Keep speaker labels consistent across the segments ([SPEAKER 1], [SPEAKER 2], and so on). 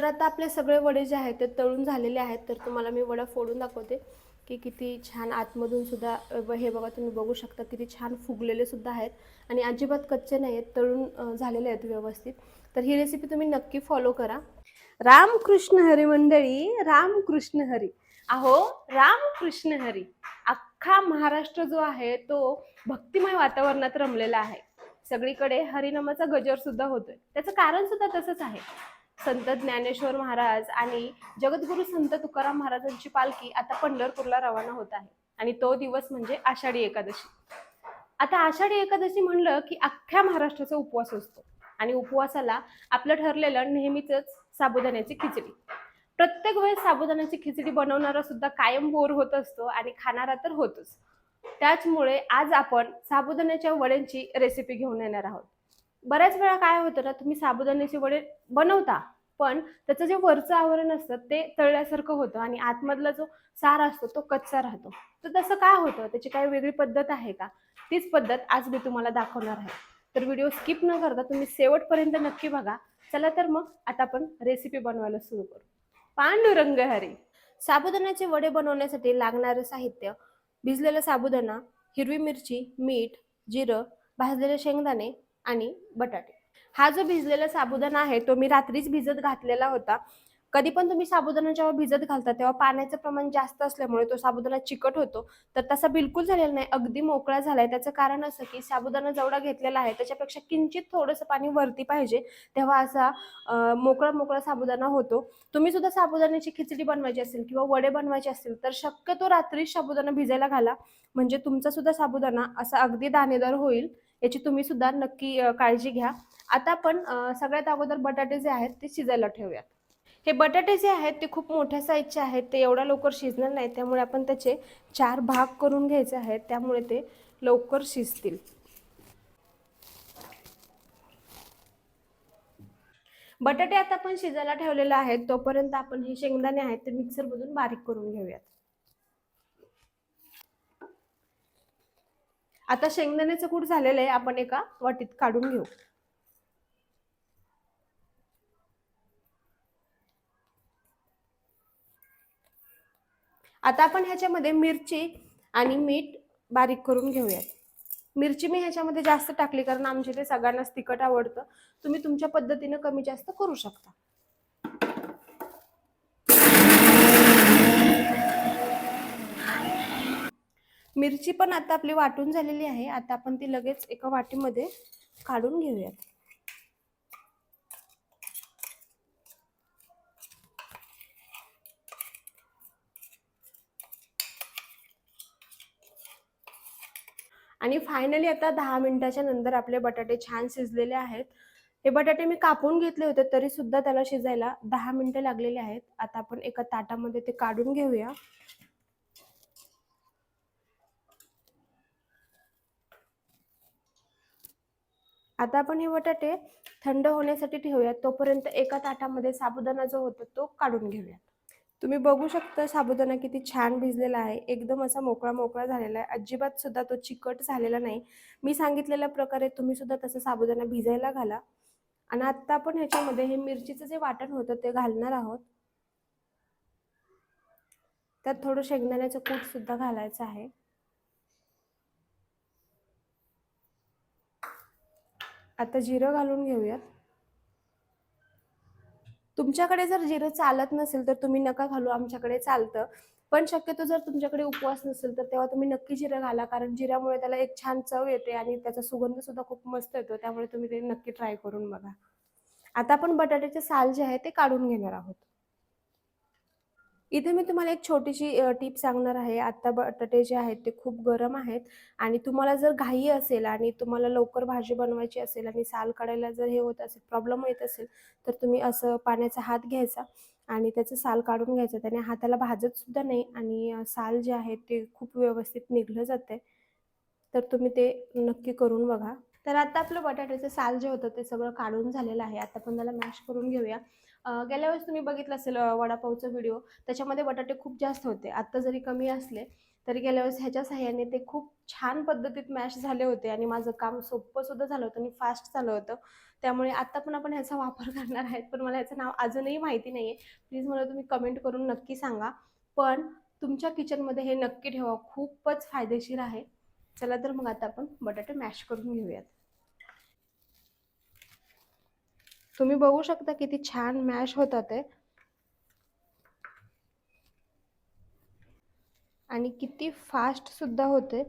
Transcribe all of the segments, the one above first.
[SPEAKER 1] तर आता आपले सगळे वडे जे आहेत ते तळून झालेले आहेत तर तुम्हाला मी वडा फोडून दाखवते की किती छान आतमधून सुद्धा हे बघा तुम्ही बघू शकता किती छान फुगलेले सुद्धा आहेत आणि अजिबात कच्चे नाही आहेत तळून झालेले आहेत व्यवस्थित. तर ही रेसिपी तुम्ही नक्की फॉलो करा. रामकृष्ण हरी मंडळी रामकृष्ण हरी. अहो रामकृष्ण हरी. अख्खा महाराष्ट्र जो आहे तो भक्तिमय वातावरणात रमलेला आहे. सगळीकडे हरिनामाचा गजर सुद्धा होतोय. त्याचं कारण सुद्धा तसंच आहे. संत ज्ञानेश्वर महाराज आणि जगद्गुरु संत तुकाराम महाराजांची पालखी आता पंढरपूरला रवाना होत आहे. आणि तो दिवस म्हणजे आषाढी एकादशी. आता आषाढी एकादशी म्हणलं की अख्ख्या महाराष्ट्राचा उपवास असतो. आणि उपवासाला आपलं ठरलेलं नेहमीच साबुदाण्याची खिचडी. प्रत्येक वेळेस साबुदाण्याची खिचडी बनवणारा सुद्धा कायम बोर होत असतो आणि खाणारा तर होतोच. त्याचमुळे आज आपण साबुदाण्याच्या वड्यांची रेसिपी घेऊन येणार आहोत. बऱ्याच वेळा काय होतं ना तुम्ही साबुदाण्याचे वडे बनवता पण त्याचं जे वरचं आवरण असतं ते तळल्यासारखं होतं आणि आतमधला जो सार असतो तो कच्चा राहतो. तर तसं काय होतं? त्याची काही वेगळी पद्धत आहे का? तीच पद्धत आज मी तुम्हाला दाखवणार आहे. तर व्हिडिओ स्किप न करता तुम्ही शेवटपर्यंत नक्की बघा. चला तर मग आता आपण रेसिपी बनवायला सुरू करू. पांडुरंग हरी साबुदाण्याचे वडे बनवण्यासाठी लागणारं साहित्य भिजलेला साबुदाणा हिरवी मिरची मीठ जिरं भाजलेले शेंगदाणे आणि बटाटे. हा जो भिजलेला साबुदाणा आहे तो मी रात्रीच भिजत घातलेला होता. कधी पण तुम्ही साबुदाणा जेव्हा भिजत घालता तेव्हा पाण्याचं प्रमाण जास्त असल्यामुळे तो साबुदाणा चिकट होतो. तर तसा बिलकुल झालेला नाही. अगदी मोकळा झालाय. त्याचं कारण असं की साबुदाणा जेवढा घेतलेला आहे त्याच्यापेक्षा किंचित थोडंसं पाणी वरती पाहिजे तेव्हा असा मोकळा मोकळा साबुदाणा होतो. तुम्ही सुद्धा साबुदाण्याची खिचडी बनवायची असेल किंवा वडे बनवायचे असतील तर शक्यतो रात्री साबुदाणा भिजायला घाला. म्हणजे तुमचा सुद्धा साबुदाणा असा अगदी दाणेदार होईल याची तुम्ही सुद्धा नक्की काळजी घ्या. आता आपण सगळ्यात अगोदर बटाटे जे आहेत ते शिजायला ठेवूयात. हे बटाटे जे आहेत ते खूप मोठ्या साईजचे आहेत ते एवढ्या लवकर शिजणार नाही त्यामुळे आपण त्याचे चार भाग करून घ्यायचे आहेत त्यामुळे ते लवकर शिजतील. बटाटे आता आपण शिजायला ठेवलेले आहेत तोपर्यंत आपण हे शेंगदाणे आहेत ते मिक्सरमधून बारीक करून घेऊयात. आता शेंगदाण्याचं कूट झालेलं आहे आपण एका वाटीत काढून घेऊ. आता आपण ह्याच्यामध्ये मिरची आणि मीठ बारीक करून घेऊयात. मिरची मी ह्याच्यामध्ये जास्त टाकली कारण आमच्या इथे सगळ्यांनाच तिखट आवडतं. तुम्ही तुमच्या पद्धतीनं कमी जास्त करू शकता. मिरची पण आता आपली वाटून झालेली आहे. आता आपण ती लगेच एका वाटीमध्ये काढून घेऊयात. आणि फायनली आता दहा मिनिटाच्या नंतर आपले बटाटे छान शिजलेले आहेत. हे बटाटे मी कापून घेतले होते तरी सुद्धा त्याला शिजायला दहा मिनिटं लागलेले आहेत. आता आपण एका ताटामध्ये ते काढून घेऊया. आता आपण हे बटाटे थंड होण्यासाठी ठेवूयात. तोपर्यंत एका ताटामध्ये साबुदाणा जो होता तो काढून घेऊयात. तुम्ही बघू शकता साबुदाणा किती छान भिजलेला आहे. एकदम असा मोकळा मोकळा झालेला आहे. अजिबात सुद्धा तो चिकट झालेला नाही. मी सांगितलेल्या प्रकारे तुम्ही सुद्धा तसं साबुदाणा भिजायला घाला. आणि आता आपण ह्याच्यामध्ये हे मिरचीचं जे वाटण होतं ते घालणार आहोत. त्यात थोडं शेंगदाण्याचं कूट सुद्धा घालायचं आहे. आता जिरं घालून घेऊयात. तुमच्याकडे जर जिरं चालत नसेल तर तुम्ही नका घालू आमच्याकडे चालतं. पण शक्यतो जर तुमच्याकडे उपवास नसेल तर तेव्हा तुम्ही नक्की जिरं घाला. कारण जिऱ्यामुळे त्याला एक छान चव येते आणि त्याचा सुगंध सुद्धा खूप मस्त येतो. त्यामुळे तुम्ही ते नक्की ट्राय करून बघा. आता आपण बटाट्याचे साल जे आहे ते काढून घेणार आहोत. इथे मी तुम्हाला एक छोटीशी टीप सांगणार आहे. आत्ता बटाटे जे आहेत ते खूप गरम आहेत आणि तुम्हाला जर घाई असेल आणि तुम्हाला लवकर भाजी बनवायची असेल आणि साल काढायला जर हे होत असेल प्रॉब्लेम येत असेल तर तुम्ही असं पाण्याचा हात घ्यायचा आणि त्याचं साल काढून घ्यायचं. त्याने हाताला भाजत सुद्धा नाही आणि साल जे आहे ते खूप व्यवस्थित निघलं जाते तर तुम्ही ते नक्की करून बघा. तर आता आपलं बटाट्याचं साल जे होतं ते सगळं काढून झालेलं आहे. आता आपण त्याला मॅश करून घेऊया. गेल्या वेळेस तुम्ही बघितलं असेल वडापावचा व्हिडिओ त्याच्यामध्ये बटाटे खूप जास्त होते. आत्ता जरी कमी असले तरी गेल्या वेळेस ह्याच्या सहाय्याने ते खूप छान पद्धतीत मॅश झाले होते आणि माझं काम सोपं सुद्धा झालं होतं आणि फास्ट झालं होतं. त्यामुळे आत्ता पण आपण ह्याचा वापर करणार आहेत. पण मला ह्याचं नाव अजूनही माहिती नाही आहे प्लीज मला तुम्ही कमेंट करून नक्की सांगा. पण तुमच्या किचनमध्ये हे नक्की ठेवा. खूपच फायदेशीर आहे. चला तर मग आता आपण बटाटे मॅश करून घेऊयात. तुम्ही बघू शकता किती छान मॅश होतात ते. आणि किती फास्ट सुद्धा होते.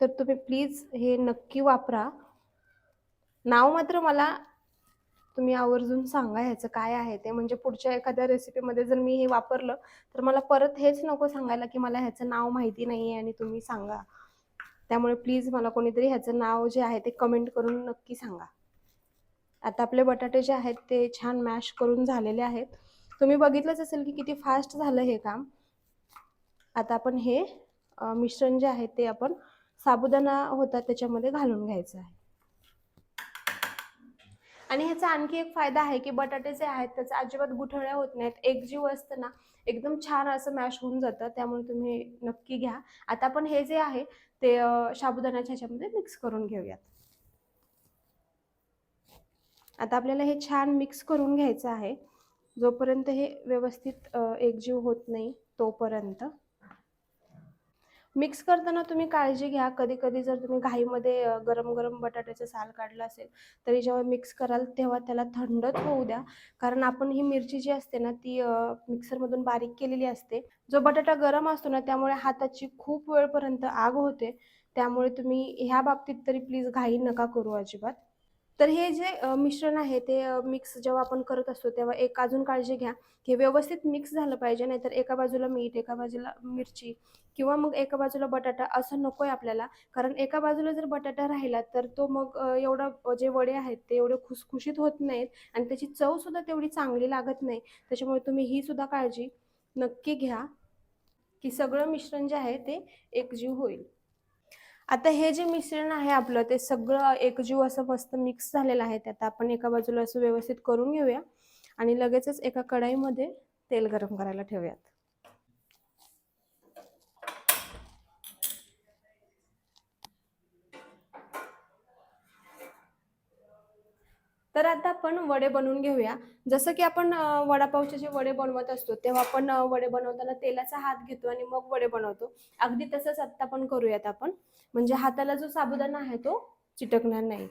[SPEAKER 1] तर तुम्ही प्लीज हे नक्की वापरा. नाव मात्र मला तुम्ही आवर्जून सांगा ह्याचं काय आहे ते. म्हणजे पुढच्या एखाद्या रेसिपीमध्ये जर मी हे वापरलं तर मला परत हेच नको सांगायला की मला ह्याचं नाव माहिती नाही आहे आणि तुम्ही सांगा. त्यामुळे प्लीज मला कोणीतरी ह्याचं नाव जे आहे ते कमेंट करून नक्की सांगा. आता आपले बटाटे जे आहेत ते छान मॅश करून झालेले आहेत. तुम्ही बघितलंच असेल की किती फास्ट झालं हे काम. आता आपण हे मिश्रण जे आहे ते आपण साबुदाणा होता त्याच्यामध्ये घालून घ्यायचं आहे. आणि ह्याचा आणखी एक फायदा आहे की बटाटे जे आहेत त्याचा अजिबात गुठळ्या होत नाहीत. एकजीव असतं ना एकदम छान असं मॅश होऊन जातं त्यामुळे तुम्ही नक्की घ्या. आता आपण हे जे आहे ते साबुदाण्याच्या ह्याच्यामध्ये मिक्स करून घेऊयात. आता आपल्याला हे छान मिक्स करून घ्यायचं आहे. जोपर्यंत हे व्यवस्थित एकजीव होत नाही तोपर्यंत. मिक्स करताना तुम्ही काळजी घ्या. कधी कधी जर तुम्ही घाईमध्ये गरम गरम बटाट्याचं साल काढलं असेल तरी जेव्हा मिक्स कराल तेव्हा त्याला थंडच होऊ द्या. कारण आपण ही मिरची जी असते ना ती मिक्सरमधून बारीक केलेली असते. जो बटाटा गरम असतो ना त्यामुळे हाताची खूप वेळपर्यंत आग होते. त्यामुळे तुम्ही ह्या बाबतीत तरी प्लीज घाई नका करू अजिबात. तर हे जे मिश्रण आहे ते मिक्स जेव्हा आपण करत असतो तेव्हा एक अजून काळजी घ्या की व्यवस्थित मिक्स झालं पाहिजे नाहीतर एका बाजूला मीठ एका बाजूला मिरची किंवा मग एका बाजूला बटाटा असं नको आहे आपल्याला. कारण एका बाजूला जर बटाटा राहिला तर तो मग एवढं एवढा जे वडे आहेत ते एवढे खुसखुशीत होत नाहीत आणि त्याची चव सुद्धा तेवढी चांगली लागत नाही. त्याच्यामुळे तुम्ही ही सुद्धा काळजी नक्की घ्या की सगळं मिश्रण जे आहे ते एकजीव होईल. आता हे जे मिश्रण आहे आपलं ते सगळं एकजीव असं मस्त मिक्स झालेलं आहे त्यात. आपण एका बाजूला असं व्यवस्थित करून घेऊया आणि लगेचच एका कढाईमध्ये तेल गरम करायला ठेवूयात. तर आता आपण वडे बनवून घेऊया. जसं की आपण वडापावचे जे वडे बनवत असतो तेव्हा आपण वडे बनवताना तेलाचा हात घेतो आणि मग वडे बनवतो. अगदी तसंच आत्ता पण करूयात आपण. म्हणजे हाताला जो साबुदाणा आहे तो चिटकणार नाही.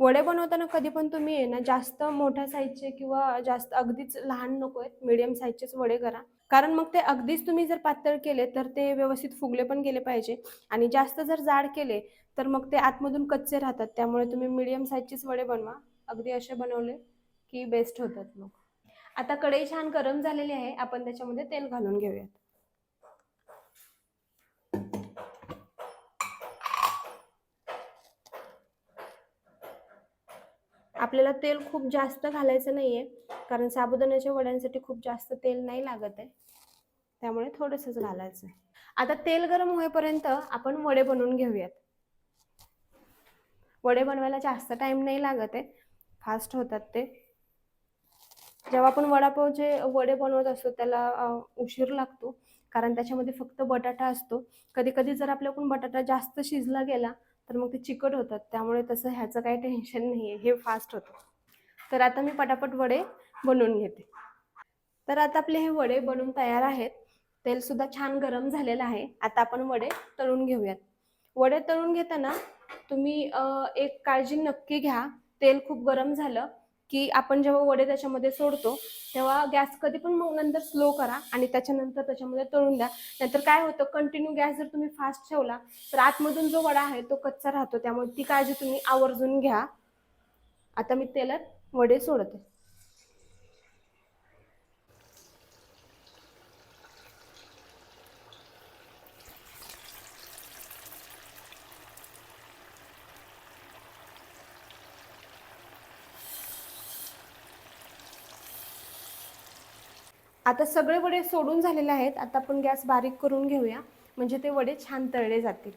[SPEAKER 1] वडे बनवताना कधी पण तुम्ही आहे ना जास्त मोठ्या साईजचे किंवा जास्त अगदीच लहान नको आहेत मिडियम साईजचेच वडे करा. कारण मग ते अगदीच तुम्ही जर पातळ केले तर ते व्यवस्थित फुगले पण गेले पाहिजे. आणि जास्त जर जाड केले तर मग ते आतमधून कच्चे राहतात. त्यामुळे तुम्ही मिडियम साईजचेच वडे बनवा. अगदी असे बनवले की बेस्ट होतात मग. आता कढई छान गरम झालेली आहे. आपण त्याच्यामध्ये तेल घालून घेऊयात. आपल्याला तेल खूप जास्त घालायचं नाहीये. कारण साबुदाण्याच्या वड्यांसाठी खूप जास्त तेल नाही लागत आहे. त्यामुळे थोडंसंच घालायचं आहे आता तेल गरम होईपर्यंत आपण वडे बनवून घेऊयात. वडे बनवायला जास्त टाइम नाही लागत आहे. फास्ट होतात ते. जेव्हा आपण वडापाव जे वडे बनवत असतो त्याला उशीर लागतो. कारण त्याच्यामध्ये फक्त बटाटा असतो. कधी कधी जर आपल्याकडून बटाटा जास्त शिजला गेला तर मग ते चिकट होतात. त्यामुळे तसं ह्याचं काही टेन्शन नाही आहे हे फास्ट होतं. तर आता मी पटापट वडे बनवून घेते. तर आता आपले हे वडे बनवून तयार आहेत. तेलसुद्धा छान गरम झालेलं आहे. आता आपण वडे तळून घेऊयात. वडे तळून घेताना तुम्ही एक काळजी नक्की घ्या. तेल खूप गरम झालं की आपण जेव्हा वडे त्याच्यामध्ये सोडतो तेव्हा गॅस कधी पण मग नंतर स्लो करा आणि त्याच्यानंतर त्याच्यामध्ये तळून द्या. नंतर काय होतं कंटिन्यू गॅस जर तुम्ही फास्ट ठेवला तर आतमधून जो वडा आहे तो कच्चा राहतो. त्यामुळे ती काळजी तुम्ही आवर्जून घ्या. आता मी तेलात वडे सोडते. आता सगळे वडे सोडून झालेले आहेत. आता आपण गॅस बारीक करून घेऊया. म्हणजे ते वडे छान तळले जातील.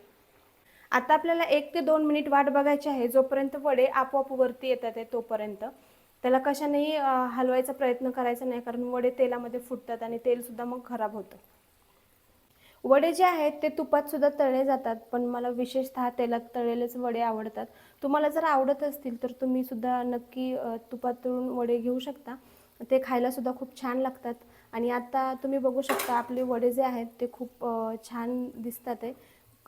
[SPEAKER 1] आता आपल्याला एक ते दोन मिनिट वाट बघायची आहे. जोपर्यंत वडे आपोआप वरती येतात आहे तोपर्यंत. त्याला कशानेही हलवायचा प्रयत्न करायचा नाही. कारण वडे तेलामध्ये फुटतात आणि तेलसुद्धा मग खराब होतं. वडे जे आहेत ते तुपात सुद्धा तळले जातात. पण मला विशेषतः तेलात तळलेलेच वडे आवडतात. तुम्हाला जर आवडत असतील तर तुम्ही सुद्धा नक्की तुपात तळून वडे घेऊ शकता. ते खायला सुद्धा खूप छान लागतात. आणि आता तुम्ही बघू शकता आपले वडे जे आहेत ते खूप छान दिसतात आहे.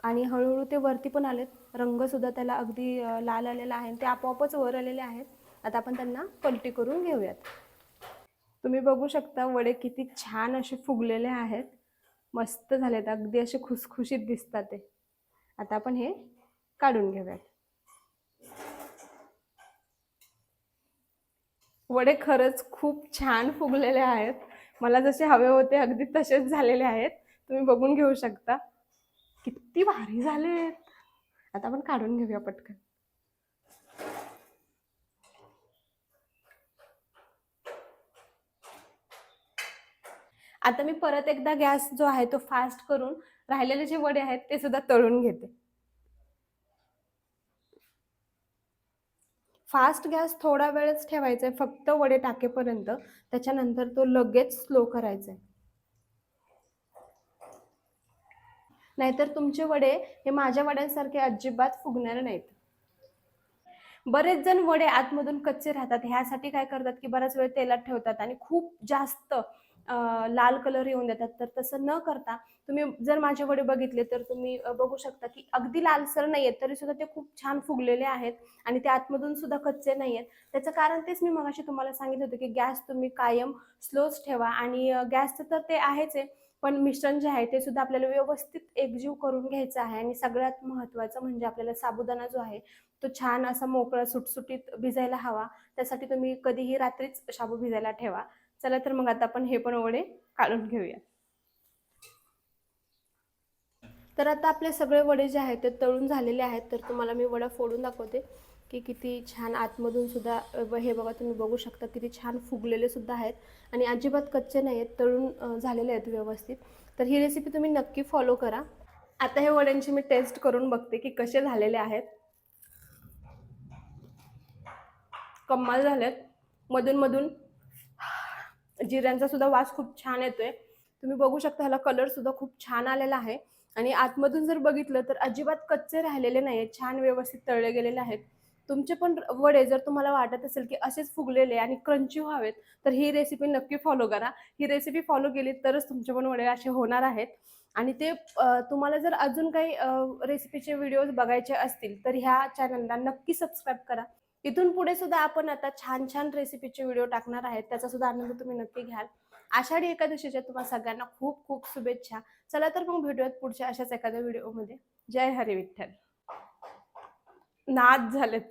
[SPEAKER 1] आणि हळूहळू ते वरती पण आलेत. रंगसुद्धा त्याला अगदी लाल आलेला आहे ते आपोआपच वर आलेले आहेत. आता आपण त्यांना पलटी करून घेऊयात. तुम्ही बघू शकता वडे किती छान असे फुगलेले आहेत. मस्त झालेत. अगदी असे खुसखुशीत दिसतात ते. आता आपण हे काढून घेऊयात. वडे खरंच खूप छान फुगलेले आहेत. मला जसे हवे होते अगदी तसेच झालेले आहेत. तुम्ही बघून घेऊ शकता. किती भारी झालेत. आता आपण काढून घेऊया पटकन. आता मी परत एकदा गॅस जो आहे तो फास्ट करून राहिलेले जे वडे आहेत ते सुद्धा तळून घेते. फास्ट गॅस थोडा वेळच ठेवायचा आहे फक्त वडे टाकेपर्यंत. त्याच्यानंतर तो लगेच स्लो करायचा आहे. नाहीतर तुमचे वडे हे माझ्या वड्यांसारखे अजिबात फुगणार नाहीत. बरेच जण वडे आतमधून कच्चे राहतात. ह्यासाठी काय करतात की बराच वेळ तेलात ठेवतात आणि खूप जास्त लाल कलर येऊन देतात. तर तसं न करता तुम्ही जर माझे वडे बघितले तर तुम्ही बघू शकता की अगदी लालसर नाही आहेत तरी सुद्धा ते खूप छान फुगलेले आहेत आणि ते आतमधून सुद्धा कच्चे नाही आहेत त्याचं कारण तेच मी मगाशी तुम्हाला सांगितलं होतं की गॅस तुम्ही कायम स्लोच ठेवा आणि गॅसचं तर ते आहेच आहे पण मिश्रण जे आहे ते सुद्धा आपल्याला व्यवस्थित एकजीव करून घ्यायचं आहे आणि सगळ्यात महत्त्वाचं म्हणजे आपल्याला साबुदाणा जो आहे तो छान असा मोकळा सुटसुटीत भिजायला हवा. त्यासाठी तुम्ही कधीही रात्रीच शाबू भिजायला ठेवा. चला तर मग आता आपण हे पण वडे काढून घेऊया. तर आता आपले सगळे वडे जे आहेत ते तळून झालेले आहेत तर तुम्हाला मी वडा फोडून दाखवते की किती छान आतमधून सुद्धा हे बघा तुम्ही बघू शकता किती छान फुगलेले सुद्धा आहेत आणि अजिबात कच्चे नाही आहेत तळून झालेले आहेत व्यवस्थित. तर ही रेसिपी तुम्ही नक्की फॉलो करा. आता हे वड्यांची मी टेस्ट करून बघते की कसे झालेले आहेत. कमाल झालेत. मधून मधून जिऱ्यांचा सुद्धा वास खूप छान येतोय. तुम्ही बघू शकता ह्याला कलर सुद्धा खूप छान आलेला आहे. आणि आतमधून जर बघितलं तर अजिबात कच्चे राहिलेले नाही आहेत छान व्यवस्थित तळले गेलेले आहेत. तुमचे पण वडे जर तुम्हाला वाटत असेल की असेच फुगलेले आणि क्रंची व्हावेत तर ही रेसिपी नक्की फॉलो करा. ही रेसिपी फॉलो केली तरच तुमचे पण वडे असे होणार आहेत. आणि ते तुम्हाला जर अजून काही रेसिपीचे व्हिडिओज बघायचे असतील तर ह्या चॅनलला नक्की सबस्क्राईब करा. इथून पुढे सुद्धा आपण आता छान छान रेसिपीचे व्हिडिओ टाकणार आहेत त्याचा सुद्धा आनंद तुम्ही नक्की घ्याल. आषाढी एकादशीच्या तुम्हाला सगळ्यांना खूप खूप शुभेच्छा. चला तर मग भेटूयात पुढच्या अशाच एखाद्या व्हिडिओमध्ये जय हरी विठ्ठल. नाद झालेत.